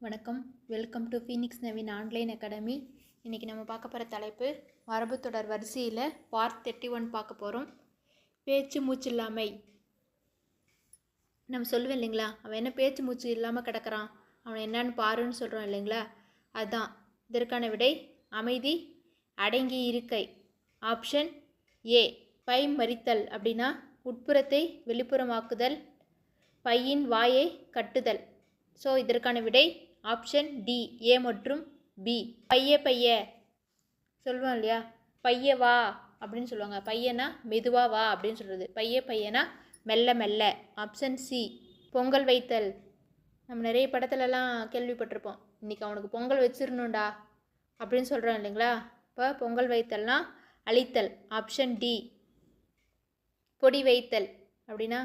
வணக்கம். Welcome to Phoenix Naveen online academy இன்றைக்கி நம்ம பார்க்க போகிற தலைப்பு மரபு தொடர் வரிசையில் பார்ட் தேர்ட்டி ஒன் பார்க்க போகிறோம் பேச்சு மூச்சு இல்லாமை. நம்ம சொல்லுவேன் இல்லைங்களா? அவன் என்ன பேச்சு மூச்சு இல்லாமல் கிடக்கிறான்? அவன் என்னன்னு பாருன்னு சொல்கிறோம் இல்லைங்களா? அதுதான் இதற்கான விடை அமைதி அடங்கி இருக்கை. ஆப்ஷன் ஏ பை மறித்தல் அப்படின்னா உட்புறத்தை வெளிப்புறமாக்குதல் பையின் வாயை கட்டுதல். ஸோ இதற்கான விடை ஆப்ஷன் டி ஏ மற்றும் பி பைய பைய. சொல்லுவோம் இல்லையா? பைய வா அப்படின்னு சொல்லுவாங்க. பையனா மெதுவா வா அப்படின்னு சொல்கிறது பைய பையனா மெல்ல மெல்ல. ஆப்ஷன் சி பொங்கல் வைத்தல். நம்ம நிறைய படத்துலலாம் கேள்விப்பட்டிருப்போம். இன்றைக்கி அவனுக்கு பொங்கல் வச்சிடணும்டா அப்படின்னு சொல்கிறோம் இல்லைங்களா? இப்போ பொங்கல் வைத்தல்னா அழித்தல். ஆப்ஷன் டி பொடி வைத்தல். அப்படின்னா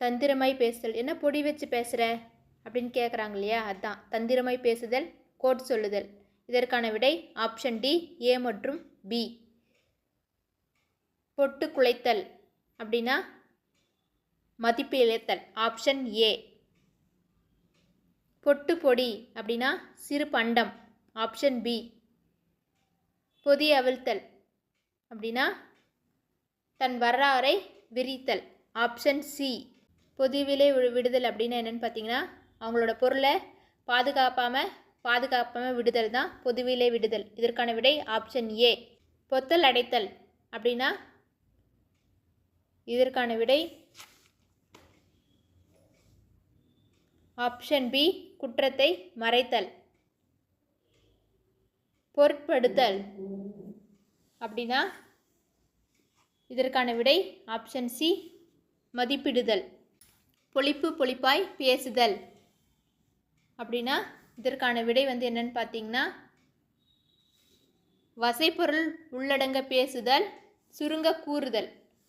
தந்திரமாய் பேசுதல். என்ன பொடி வச்சு பேசுகிற அப்படின்னு கேட்குறாங்க இல்லையா அதான். தந்திரமாய் பேசுதல் கோட் சொல்லுதல். இதற்கான விடை ஆப்ஷன் டி ஏ மற்றும் பி. பொட்டு குலைத்தல் அப்படின்னா மதிப்பு இழைத்தல். Option A. பொட்டு பொடி அப்படின்னா சிறு பண்டம். Option B. பொதி அவிழ்த்தல் அப்படின்னா தன் வரலாறை விரித்தல். Option C. பொதுவிலை விடுதல் அப்படின்னா என்னென்னு பார்த்தீங்கன்னா அவங்களோட பொருளை பாதுகாப்பாமல் பாதுகாப்பாமல் விடுதல் தான் பொதுவிலே விடுதல். இதற்கான விடை ஆப்ஷன் ஏ பொத்தல் அடைத்தல் அப்படின்னா இதற்கான விடை ஆப்ஷன் பி குற்றத்தை மறைத்தல். பொருட்படுத்தல் அப்படின்னா இதற்கான விடை ஆப்ஷன் சி மதிப்பிடுதல். பொழிப்பு பொழிப்பாய் பேசுதல். அப்படின்னா இதற்கான விடை வந்து என்னன்னு பார்த்தீங்கன்னா வசைப்பொருள் உள்ளடங்க பேசுதல் சுருங்க கூறுதல்.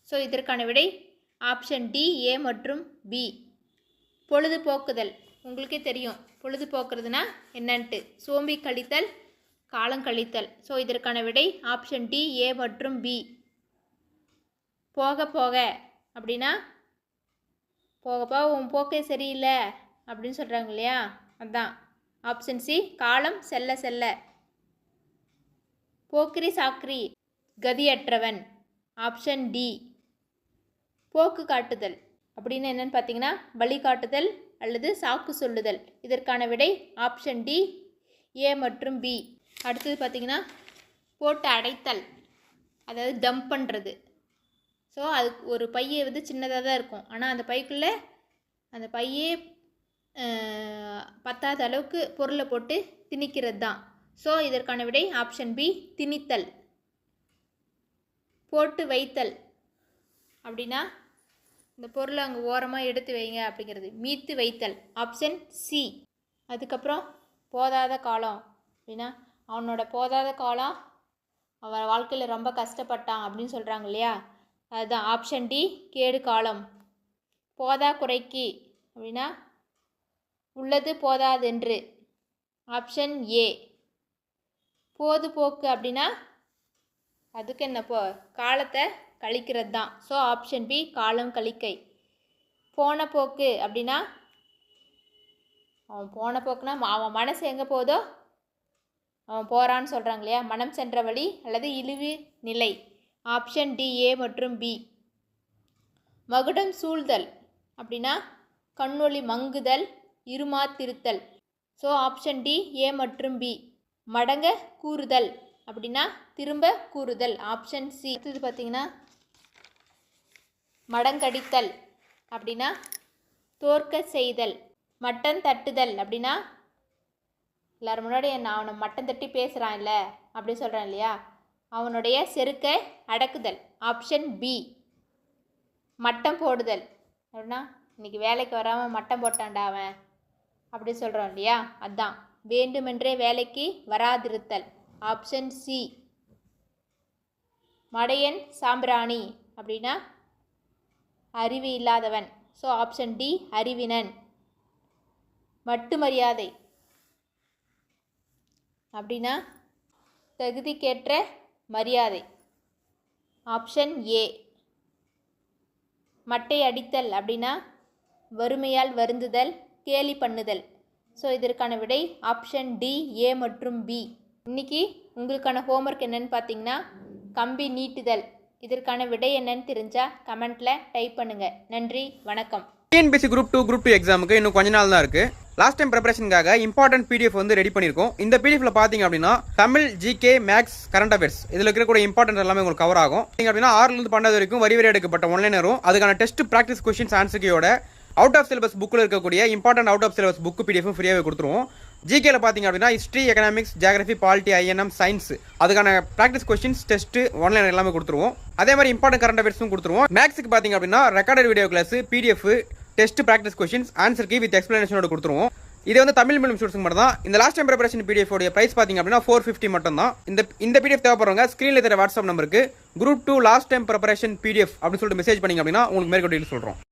ஸோ இதற்கான விடை ஆப்ஷன் டி ஏ மற்றும் பி பொழுதுபோக்குதல். உங்களுக்கே தெரியும் பொழுதுபோக்குறதுனா என்னன்ட்டு. சோம்பி கழித்தல் காலம் கழித்தல். ஸோ இதற்கான விடை ஆப்ஷன் டி ஏ மற்றும் பி போக போக அப்படின்னா போக போக உன் போக்கே சரியில்லை அப்படின்னு சொல்கிறாங்க இல்லையா? அதான். ஆப்ஷன் சி காலம் செல்ல செல்ல. போக்கிரி சாக்கிரி கதியற்றவன். ஆப்ஷன் டி போக்கு காட்டுதல். அப்படின்னு என்னென்னு பார்த்தீங்கன்னா பலி காட்டுதல் அல்லது சாக்கு சொல்லுதல். இதற்கான விடை ஆப்ஷன் டி ஏ மற்றும் பி அடுத்தது பார்த்தீங்கன்னா போட்டு அடைத்தல். அதாவது டம்ப் பண்ணுறது ஸோ அது ஒரு பையை வந்து சின்னதாக தான் இருக்கும். ஆனால் அந்த பைக்குள்ளே அந்த பையே பத்தாத அளவுக்கு பொருளை போட்டு திணிக்கிறது தான். ஸோ இதற்கான விடை ஆப்ஷன் பி திணித்தல். போட்டு வைத்தல். அப்படின்னா இந்த பொருளை அங்கே ஓரமாக எடுத்து வைங்க அப்படிங்கிறது. மீத்து வைத்தல். ஆப்ஷன் சி அதுக்கப்புறம் போதாத காலம். அப்படின்னா அவனோட போதாத காலம் அவன் வாழ்க்கையில் ரொம்ப கஷ்டப்பட்டான் அப்படின்னு சொல்கிறாங்க இல்லையா? அதுதான். ஆப்ஷன் டி கேடு காலம். போதா குறைக்கு. அப்படின்னா உள்ளது போதாதென்று. ஆப்ஷன் ஏ போதுபோக்கு அப்படின்னா அதுக்கு என்ன போ காலத்தை கழிக்கிறது தான் ஸோ ஆப்ஷன் பி காலம் கழிக்கை. போன போக்கு அப்படின்னா அவன் போன போக்குனா அவன் மனசு எங்கே போதோ அவன் போகிறான்னு சொல்கிறாங்க இல்லையா? மனம் சென்ற வழி அல்லது இழிவு நிலை. ஆப்ஷன் டி ஏ மற்றும் பி மகுடம் சூழ்தல் அப்படின்னா கண்ணொளி மங்குதல் இருமாத்திருத்தல். ஸோ ஆப்ஷன் டி ஏ மற்றும் பி மடங்க கூறுதல். அப்படின்னா திரும்ப கூறுதல். ஆப்ஷன் சி அடுத்தது பார்த்தீங்கன்னா மடங்கடித்தல். அப்படின்னா தோற்க செய்தல். மட்டன் தட்டுதல். அப்படின்னா எல்லாரும் முன்னாடி நான் அவனை மட்டன் தட்டி பேசுகிறான் இல்லை அப்படி சொல்கிறேன் இல்லையா? அவனுடைய செருக்கை அடக்குதல். ஆப்ஷன் பி மட்டம் போடுதல். அப்படின்னா இன்றைக்கி வேலைக்கு வராமல் மட்டம் போட்டான்டா அவன். அப்படி சொல்கிறோம் இல்லையா? அதான். வேண்டுமென்றே வேலைக்கு வராதிருத்தல். ஆப்ஷன் சி மடையன் சாம்பிராணி அப்படின்னா அறிவு இல்லாதவன். ஸோ ஆப்ஷன் டி அறிவினன். மட்டு மரியாதை அப்படின்னா தகுதிக்கேற்ற மரியாதை. ஆப்ஷன் ஏ மட்டை அடித்தல் அப்படின்னா வறுமையால் வருந்துதல் கேலி பண்ணுதல். ஸோ இதற்கான விடை ஆப்ஷன் டி ஏ மற்றும் பி இன்னைக்கு உங்களுக்கான ஹோம்ஒர்க் என்னென்னு பார்த்தீங்கன்னா கம்பி நீட்டுதல். இதற்கான விடை என்னன்னு தெரிஞ்சால் கமெண்ட்டில் டைப் பண்ணுங்கள் நன்றி வணக்கம். TNPSC group two group two எக்ஸாமுக்கு இன்னும் கொஞ்ச நாள் தான் இருக்கு. லாஸ்ட் டைம் ப்ரிப்பரேஷனுக்காக இம்பார்ட்டன்ட் பிடிஎஃப் வந்து ரெடி பண்ணியிருக்கோம். இந்த பிடிஎஃப்ல பாத்தீங்க அப்படின்னா Tamil GK maths current affairs இதுல இருக்கக்கூடிய இம்பார்ட்டன்ட் எல்லாமே உங்களுக்கு கவர் ஆகும். நீங்க அப்படின்னா ஆறுல இருந்து பன்னெண்டு வரைக்கும் வரி வரி எடுக்கப்பட்ட ஒன்லைனரும் அதுக்கான டெஸ்ட் ப்ராக்டிஸ் கொஸ்டின்ஸ் ஆன்சர்கையோட அவுட் ஆஃப் சிலபஸ் புக்கில் இருக்கக்கூடிய important out of syllabus book PDF ஃப்ரீயாகவே கொடுத்துருவோம். ஜிகேல பார்த்தீங்க அப்படின்னா history economics geography polity INM science அதுக்கான ப்ராக்டிஸ் கொஸ்டின்ஸ் டெஸ்ட் ஆன்லைன் எல்லாமே கொடுத்துருவோம். அதே மாதிரி இம்பார்ட்டன்ட் கரண்ட் அஃபேர்ஸும் கொடுத்துருவோம். மேக்ஸுக்கு பார்த்தீங்க அப்படின்னா recorded video class PDF test practice questions answer key with எக்ஸ்பிளனேஷனோட கொடுத்துருவோம். இது வந்து தமிழ் மீடியம் ஸ்டூடெண்ட்ஸ் மட்டும் தான் இந்த லாஸ்ட் டைம் ப்ரிப்பரேஷன் பிடிஎஃப் உடைய பார்த்தீங்க அப்படின்னா ஃபோர் ஃபிஃப்டி மட்டும் தான் இந்த இந்த பிடிஎஃப் தேவைப்படுறவங்க ஸ்க்ரீனில் தெரிய வாட்ஸ்அப் நம்பருக்கு group two last time preparation PDF அப்படின்னு சொல்லிட்டு மெசேஜ் பண்ணீங்க அப்படின்னா உங்களுக்கு மேற்கொண்டு சொல்கிறோம்